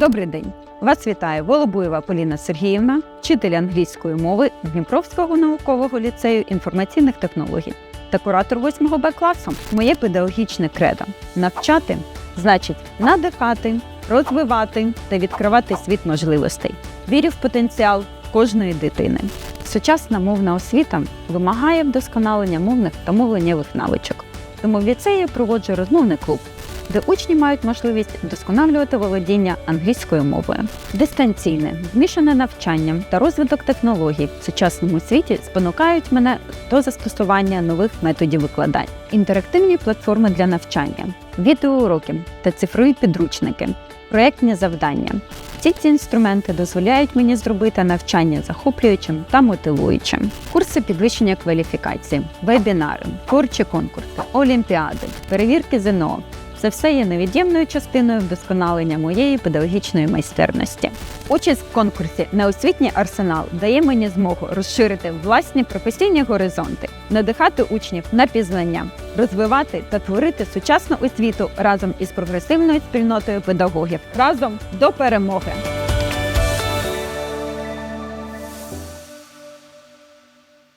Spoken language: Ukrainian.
Добрий день! Вас вітає Волобуєва Поліна Сергіївна, вчитель англійської мови Дніпровського наукового ліцею інформаційних технологій та куратор 8 Б класу. Моє педагогічне кредо навчати значить надихати, розвивати та відкривати світ можливостей. Вірю в потенціал кожної дитини. Сучасна мовна освіта вимагає вдосконалення мовних та мовленнєвих навичок. Тому в ліцеї проводжу розмовний клуб, де учні мають можливість вдосконалювати володіння англійською мовою. Дистанційне, змішане навчання та розвиток технологій в сучасному світі спонукають мене до застосування нових методів викладань, інтерактивні платформи для навчання, відеоуроки та цифрові підручники, проєктні завдання. Всі ці інструменти дозволяють мені зробити навчання захоплюючим та мотивуючим. Курси підвищення кваліфікації, вебінари, творчі конкурси, олімпіади, перевірки ЗНО. Це все є невід'ємною частиною вдосконалення моєї педагогічної майстерності. Участь в конкурсі на освітній арсенал дає мені змогу розширити власні професійні горизонти, надихати учнів на пізнання, розвивати та творити сучасну освіту разом із прогресивною спільнотою педагогів разом до перемоги.